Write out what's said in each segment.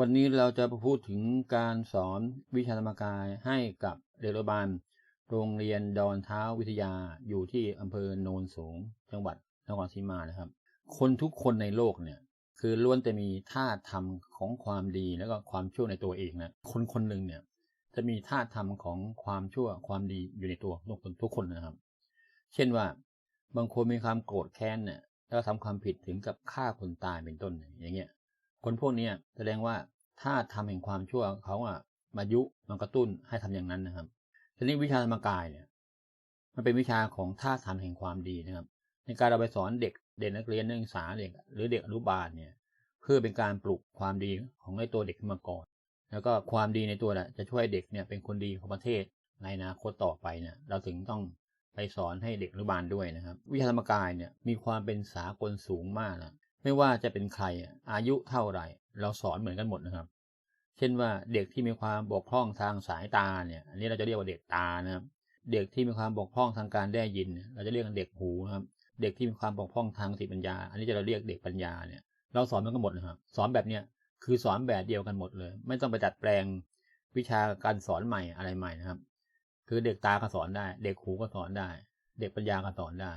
วันนี้เราจะพูดถึงการสอนวิชาธรรมกายให้กับเด็กอนุบาลโรงเรียนดอนเท้าวิทยาอยู่ที่อำเภอโนนสูง จังหวัดนครศรีมานะครับ คนทุกคนในโลกเนี่ยคือล้วนแต่มีท่าธรรมของความดีแล้วก็ความชั่วในตัวเองนะคนคนหนึ่งเนี่ยจะมีท่าธรรมของความชั่วความดีอยู่ในตัวทุกคนทุกคนนะครับ เช่นว่าบางคนมีความโกรธแค้นเนี่ยแล้วทำความผิดถึงกับฆ่าคนตายเป็นต้นอย่างเงี้ย คนพวกนี้แสดงว่าถ้าทำแห่งความชั่วเขาอะมายุมากระตุ้นให้ทำอย่างนั้นนะครับทีนี้วิชาธรรมกายเนี่ย มันเป็นวิชาของท่าทำแห่งความดีนะครับ ในการเราไปสอนเด็กเด็กนักเรียนนักศึกษาเด็กหรือเด็กอนุบาลเนี่ย เพื่อเป็นการปลุกความดีของในตัวเด็กขึ้นมาก่อน แล้วก็ความดีในตัวน่ะจะช่วยเด็กเนี่ยเป็นคนดีของประเทศในอนาคตต่อไปเนี่ยเราถึงต้องไปสอนให้เด็กอนุบาลด้วยนะครับ วิชาธรรมกายเนี่ยมีความเป็นสากลสูงมากนะ ไม่ว่าจะเป็นใครอายุเท่าไหร่ เราสอนเหมือนกันหมดนะครับ เช่นว่าเด็กที่มีความบกพร่องทางสายตาเนี่ย อันนี้เราจะเรียกว่าเด็กตานะครับ เด็กที่มีความบกพร่องทางการได้ยิน เราจะเรียกกันเด็กหูนะครับ เด็กที่มีความบกพร่องทางสติปัญญา อันนี้จะเราเรียกเด็กปัญญาเนี่ย เราสอนเหมือนกันหมดนะครับ สอนแบบเนี้ยคือสอนแบบเดียวกันหมดเลย ไม่ต้องไปดัดแปลงวิชาการสอนใหม่อะไรใหม่นะครับ คือเด็กตาก็สอนได้ เด็กหูก็สอนได้ เด็กปัญญาก็สอนได้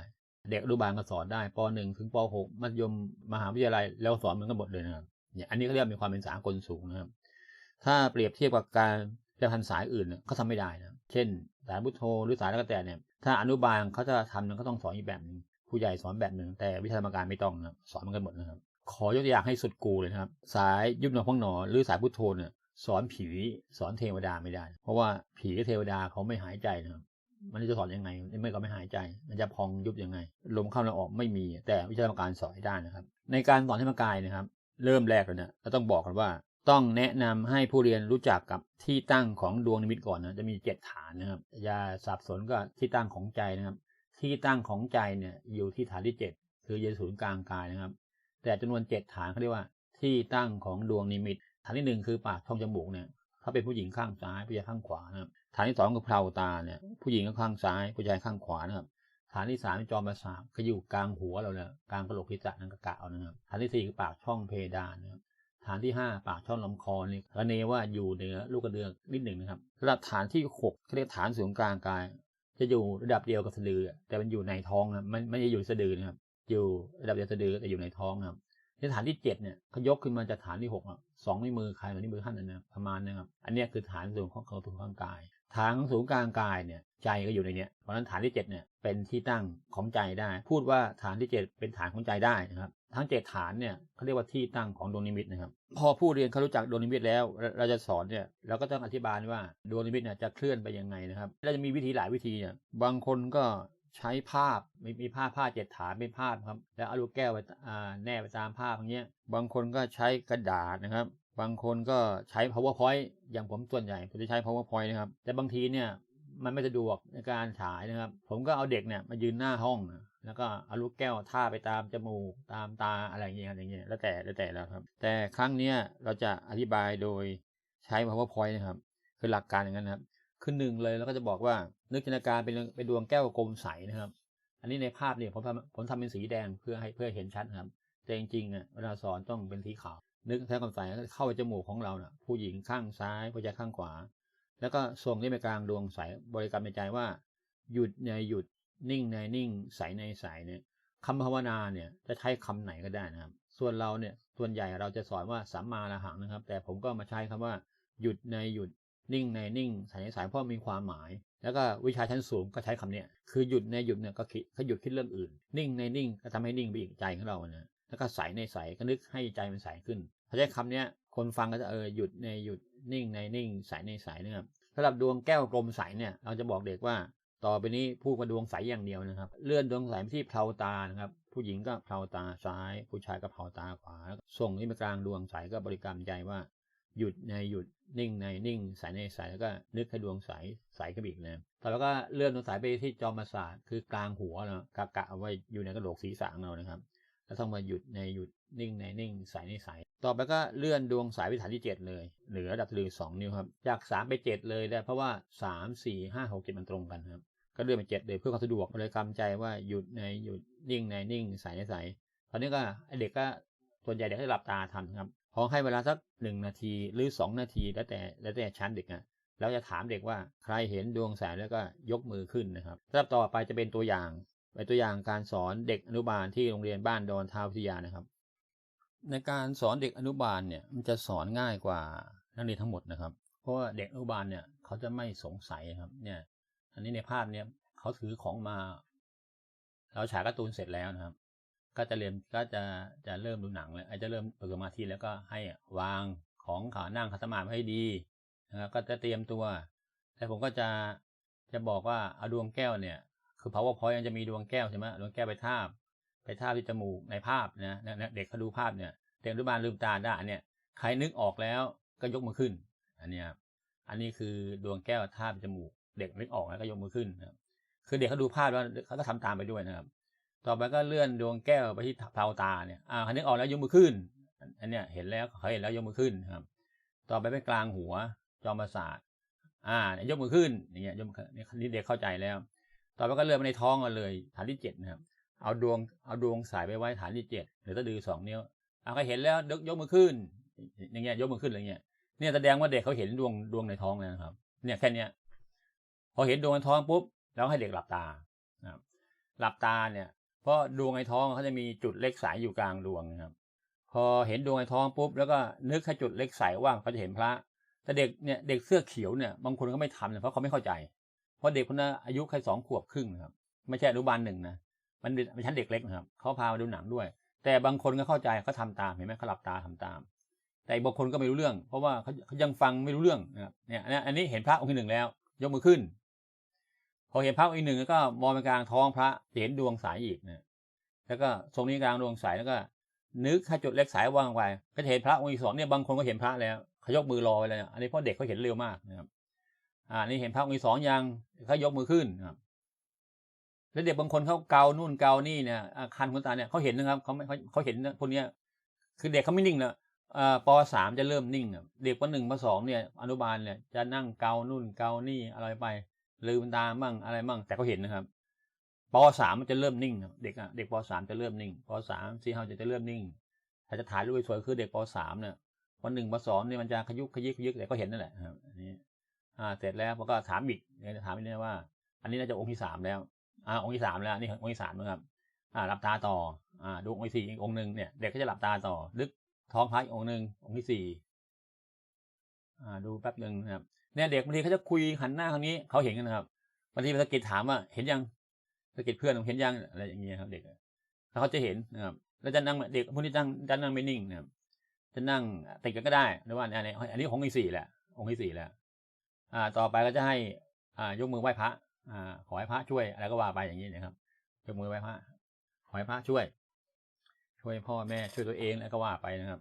เด็กอนุบาลก็สอนได้ป .1 ถึงป .6 มัธยมมหาวิทยาลัยแล้วสอนเหมือนกันหมดเลยนะครับเนี่ยอันนี้เขาเรียกมีความเป็นสากลสูงนะครับ ถ้าเปรียบเทียบกับการเรียนพันสายอื่นเขาทำไม่ได้นะเช่น สายพุทโธหรือสายแล้วก็แต่เนี่ยถ้าอนุบาลเขาจะทำเนี่ยเขาต้องสอนอีกแบบหนึ่งผู้ใหญ่สอนแบบหนึ่งแต่วิชาธรรมการไม่ต้องนะสอนเหมือนกันหมดนะครับ ขอยกตัวอย่างให้สุดกูเลยนะครับ สายยุบหนอพองหนอหรือสายพุทโธเนี่ยสอนผีสอนเทวดาไม่ได้ เพราะว่าผีกับเทวดาเขาไม่หายใจนะครับ มันจะสอนยังไงไม่ก็ไม่หายใจ มันจะพองยุบยังไง ลมเข้าและออกไม่มี แต่วิชาธรรมการสอนได้นะครับ ในการสอนธรรมกายนะครับ เริ่มแรกเลยเนี่ยเราต้องบอกกันว่าต้องแนะนำให้ผู้เรียนรู้จักกับที่ตั้งของดวงนิมิตก่อนนะจะมีเจ็ดฐานนะครับอย่าสับสนก็ที่ตั้งของใจนะครับ ที่ตั้งของใจเนี่ยอยู่ที่ฐานที่เจ็ดคือเยศูนย์กลางกายนะครับ แต่จำนวนเจ็ดฐานเขาเรียกว่า ที่ตั้งของดวงนิมิต ฐานที่หนึ่งคือปากช่องจมูกเนี่ยเขาเป็นผู้หญิงข้างซ้ายผู้ชายข้างขวานะครับ ฐานที่สองคือเพลาตาเนี่ย ผู้หญิงข้างซ้ายผู้ชายข้างขวานะครับฐานที่สามจอมประสาทเขาอยู่กลางหัวเราเนี่ยกลางกระโหลกศีรษะนั่นกะกะเอานะครับฐานที่สี่คือปากช่องเพดานนะครับฐานที่ห้าปากช่องลำคอนี่ระเนว่าอยู่เหนือลูกกระเดือกนิดหนึ่งนะครับระดับฐานที่หกเขาเรียกฐานศูนย์กลางกาย จะอยู่ระดับเดียวกับสะดือ แต่มันอยู่ในท้องนะมันไม่ได้อยู่สะดือนะครับ อยู่ระดับเดียวสะดือแต่อยู่ในท้องนะครับฐานที่เจ็ดเนี่ยเขายกขึ้นมาจากฐานที่หกอะสองนิ้วมือใครหรือนิ้วมือท่านนะประมาณนะครับ อันนี้คือฐานสูงของกระดูกข้างกาย ฐานสูงกลางกายเนี่ยใจก็อยู่ในเนี้ยเพราะฉะนั้นฐานที่เจ็ดเนี่ยเป็นที่ตั้งของใจได้ พูดว่าฐานที่เจ็ดเป็นฐานของใจได้นะครับทั้งเจ็ดฐานเนี่ยเขาเรียกว่าที่ตั้งของดวงนิมิตนะครับพอผู้เรียนเขารู้จักดวงนิมิตแล้ว เราจะสอนเนี่ยเราก็ต้องอธิบายว่าดวงนิมิตเนี่ยจะเคลื่อนไปยังไงนะครับเราจะมีวิธีหลายวิธีเนี่ยบางคนก็ใช้ภาพมีมีภาพผ้าเจ็ดฐานเป็นภาพครับ แล้วเอาลูกแก้วไปแนบไปตามภาพอย่างเงี้ยบางคนก็ใช้กระดาษนะครับ บางคนก็ใช้ powerpoint อย่างผมส่วนใหญ่ผมจะใช้ powerpoint นะครับ แต่บางทีเนี่ยมันไม่สะดวกในการฉายนะครับ ผมก็เอาเด็กเนี่ยมายืนหน้าห้อง แล้วก็เอาลูกแก้วท่าไปตามจมูกตามตาอะไรอย่างเงี้ยอย่างเงี้ยแล้วแต่แล้วแต่แล้วครับ แต่ครั้งเนี้ยเราจะอธิบายโดยใช้ powerpoint นะครับ คือหลักการอย่างนั้นนะครับคือหนึ่งเลยแล้วก็จะบอกว่านึกจินตนาการเป็นเป็นดวงแก้วกลมใสนะครับ อันนี้ในภาพเนี่ยผมทำผมทำเป็นสีแดงเพื่อให้เพื่อเห็นชัดนะครับ แต่จริงๆอะเวลาสอนต้องเป็นสีขาว นึกแท้ความใสเข้าจมูกของเราเน่ะ ผู้หญิงข้างซ้ายผู้ชายข้างขวา แล้วก็ส่งที่ไปกลางดวงใสบริกรรมในใจว่า หยุดในหยุดนิ่งในนิ่งใสในใสเนี่ยคำภาวนาเนี่ยจะใช้คำไหนก็ได้นะครับ ส่วนเราเนี่ยส่วนใหญ่เราจะสอนว่าสัมมาละหังนะครับ แต่ผมก็มาใช้คำว่า หยุดในหยุดนิ่งในนิ่งใสในสายเพราะมีความหมาย แล้วก็วิชาชั้นสูงก็ใช้คำเนี้ยคือหยุดในหยุดเนี่ยก็คิดหยุดคิดเรื่องอื่น นิ่งในนิ่งก็ทำให้นิ่งไปอีกใจของเรานะ แล้วก็ใสในใสก็นึกให้ใจมันใสขึ้นพอใช้คำเนี้ยคนฟังก็จะเออหยุดในหยุดนิ่งในนิ่งใสในใสนะครับสำหรับดวงแก้วกลมใสเนี่ยเราจะบอกเด็กว่าต่อไปนี้พูดมาดวงใสอย่างเดียวนะครับ เลื่อนดวงใสไปที่เพลาตานะครับ ผู้หญิงก็เพลาตาซ้าย ผู้ชายก็เพลาตาขวาส่งที่มากลางดวงใสก็บริกรรมใจว่า หยุดในหยุดนิ่งในนิ่งใสในใสแล้วก็นึกให้ดวงใสใสขึ้นอีกนะต่อแล้วก็เลื่อนดวงใสไปที่จอมประสาทคือกลางหัวนะกะกะเอาไว้อยู่ในกระโหลกศีรษะของเรานะครับ แล้วต้องมาหยุดในหยุดนิ่งในนิ่งใสในใสต่อไปก็เลื่อนดวงสายไปฐานที่ 7 เลย เหนือดับลือสองนิ้วครับ จาก 3 ไป 7 เลยได้เพราะว่า 3 4 5 6 7มันตรงกันครับ ก็เลื่อนไป 7 เลยเพื่อความสะดวกเลยกำใจว่าหยุดในหยุดนิ่งในนิ่งใสในใสตอนนี้ก็เด็กก็ส่วนใหญ่เด็กให้หลับตาทำครับพอให้เวลาสักหนึ่งนาทีหรือสองนาทีแล้วแต่แล้วแต่ชั้นเด็กนะแล้วจะถามเด็กว่าใครเห็นดวงแสงแล้วก็ยกมือขึ้นนะครับสำหรับต่อไปจะเป็นตัวอย่าง เป็นตัวอย่างการสอนเด็กอนุบาลที่โรงเรียนบ้านดอนทาวิทยานะครับ ในการสอนเด็กอนุบาลเนี่ยมันจะสอนง่ายกว่านักเรียนทั้งหมดนะครับ เพราะว่าเด็กอนุบาลเนี่ยเขาจะไม่สงสัยครับ เนี่ย อันนี้ในภาพเนี่ยเขาถือของมา เราฉายการ์ตูนเสร็จแล้วนะครับ ก็จะเรียนก็จะจะเริ่มดูหนังแล้วอาจจะเริ่มฝึกสมาธิแล้วก็ให้วางของขานั่งคัตมาธิให้ดีนะครับก็จะเตรียมตัว แต่ผมก็จะจะบอกว่าเอาดวงแก้วเนี่ย คือ powerpoint มันจะมีดวงแก้วใช่ไหมดวงแก้วไปทาบ ไปทาบที่จมูกในภาพนะเด็กเขาดูภาพเนี่ยเด็กอนุบาลลืมตาได้เนี่ยใครนึกออกแล้วก็ยกมือขึ้น อันนี้ครับอันนี้คือดวงแก้วทาบจมูก เด็กนึกออกแล้วก็ยกมือขึ้นนะครับคือเด็กเขาดูภาพแล้วเขาก็ทำตามไปด้วยนะครับ ต่อไปก็เลื่อนดวงแก้วไปที่เท้าตาเนี่ยอ่านนึกออกแล้วยกมือขึ้น อันเนี้ยเห็นแล้วเขาเห็นแล้วยกมือขึ้นครับ ต่อไปเป็นกลางหัวจอมประสาทอ่ายกมือขึ้นอย่างเงี้ยยกนี่เด็กเข้าใจแล้ว ต่อไปก็เลื่อนไปในท้องกันเลย ฐานที่เจ็ดนะครับ เอาดวงเอาดวงสายไปไว้ฐานที่เจ็ดหรือตะดือสองนิ้วอ่าก็เห็นแล้วยกยกมือขึ้น อย่างเงี้ยยกมือขึ้นอะไรเงี้ยเนี่ยแสดงว่าเด็กเขาเห็นดวงดวงในท้องนะครับ เนี่ยแค่เนี้ยพอเห็นดวงในท้องปุ๊บแล้วให้เด็กหลับตานะครับหลับตาเนี่ย เพราะดวงในท้องเขาจะมีจุดเล็กใสอยู่กลางดวงนะครับ พอเห็นดวงในท้องปุ๊บแล้วก็นึกให้จุดเล็กใสว่างเขาจะเห็นพระ แต่เด็กเนี่ยเด็กเสื้อเขียวเนี่ยบางคนก็ไม่ทำเนี่ยเพราะเขาไม่เข้าใจ เพราะเด็กคนนั้นอายุแค่สองขวบครึ่งนะครับ ไม่ใช่อนุบาลหนึ่งนะมันเป็นชั้นเด็กเล็กนะครับเขาพามาดูหนังด้วย แต่บางคนก็เข้าใจเขาทาตามเห็นไหมเขาหลับตาทำตาม แต่บางคนก็ไม่รู้เรื่อง เพราะว่าเขายังฟังไม่รู้เรื่องนะครับเนี่ยอันนี้เห็นพระองค์ที่หนึ่งแล้ว ยกมือขึ้นพอเห็นพระองค์ที่หนึ่งแล้วก็มองไปกลางท้องพระเห็นดวงสายอีกนะแล้วก็ทรงนี้กลางดวงสายแล้วก็ นึกให้จุดเล็กสายวางไว้ก็เห็นพระองค์ที่สองเนี่ยบางคนก็เห็นพระแล้วเขายกมือรอไว้แล้วอันนี้เพราะเด็กเขาเห็นเร็วมากนะครับ อ่านี่เห็นพระองค์ที่สองยังเขายกมือขึ้นครับแล้วเด็กบางคนเขาเกานู่นเกานี่เนี่ยคันคนตาเนี่ยเขาเห็นนะครับเขาไม่เขาเขาเห็นพวกเนี้ย คือเด็กเขาไม่นิ่งนะอ่าปสามจะเริ่มนิ่งเด็กปหนึ่งปสองเนี่ย อนุบาลเนี่ยจะนั่งเกานู่นเกานี่อะไรไปลืมตามั่งอะไรมั่งแต่เขาเห็นนะครับปสามมันจะเริ่มนิ่งเด็กอะเด็กปสามจะเริ่มนิ่งปสามสี่ห้าจะจะเริ่มนิ่งถ้าจะถ่ายรูปสวยคือเด็กปสามเนี่ยปหนึ่งปสองเนี่ยมันจะขยุกขยิกขยิกแต่ก็เห็นนั่นแหละครับอันนี้ อ่าเสร็จแล้วพอก็ถามอีกเนี่ยถามอีกเนี่ยว่า อันนี้น่าจะองค์ที่สามแล้ว อ่า องค์ที่สามแล้วนี่องค์ที่สามนะครับ อ่าหลับตาต่อ อ่าดูองค์ที่สี่อีกองค์หนึ่งเนี่ยเด็กก็จะหลับตาต่อ ลึกท้องพระอีกองค์หนึ่งองค์ที่สี่อ่าดูแป๊บหนึ่งนะครับเนี่ยเด็กบางทีเขาจะคุยหันหน้าทางนี้เขาเห็นกันนะครับบางทีสะกิดถามว่าเห็นยังสะกิดเพื่อนเห็นยังอะไรอย่างเงี้ยครับ เด็กเขาจะเห็นนะครับแล้วจะนั่งเด็กพวกนี้นั่งจะนั่งไม่นิ่งนะครับจะนั่งติดกันก็ได้หรือว่าอันนี้อันนี้องที่สี่แหละองค์ที่สี่แล้ว อ่าต่อไปก็จะให้อ่ายกมือไหว้พระอ่าขอให้พระช่วยอะไรก็ว่าไปอย่างนี้นะครับยกมือไหว้พระขอให้พระช่วย ช่วยพ่อแม่ช่วยตัวเองแล้วก็ว่าไปนะครับ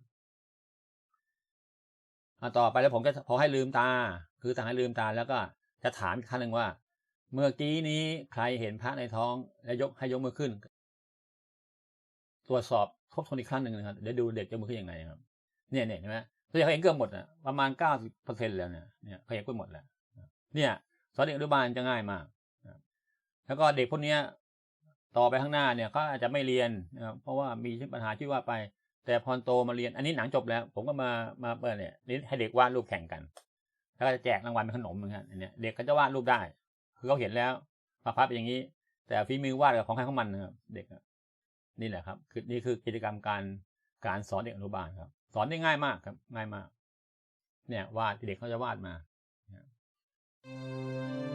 อ่าต่อไปแล้วผมก็พอให้ลืมตา คือสั่งให้ลืมตาแล้วก็จะถามอีกครั้งหนึ่งว่า เมื่อกี้นี้ใครเห็นพระในท้อง แล้วยกให้ยกมือขึ้น ตรวจสอบทบทวนอีกครั้งหนึ่งนะครับเดี๋ยวดูเด็กยกมือขึ้นยังไงครับ เนี่ยเนี่ยเห็นไหม ตัวเขาเห็นเกือบหมดอะประมาณเก้าสิบเปอร์เซ็นต์แล้วเนี่ยเนี่ยเขาเห็นเกือบหมดแล้วเนี่ยสอนเด็กอนุบาลจะง่ายมากแล้วก็เด็กพวกนี้ต่อไปข้างหน้าเนี่ยก็อาจจะไม่เรียนนะครับเพราะว่ามีปัญหาที่ว่าไป แต่พอโตมาเรียน อันนี้หนังจบแล้ว ผมก็มามาเปิดเนี่ยนี่ให้เด็กวาดรูปแข่งกัน แล้วก็จะแจกรางวัลเป็นขนมเหมือนกันอันนี้เด็กก็จะวาดรูปได้ คือเขาเห็นแล้วปาพับเป็นอย่างนี้ แต่ฝีมือวาดกับของใครของมันนะครับเด็กนี่แหละครับ คือนี่คือกิจกรรมการการสอนเด็กอนุบาลครับ สอนได้ง่ายมากครับ ง่ายมาก เนี่ยวาดเด็กเขาจะวาดมา Thank you.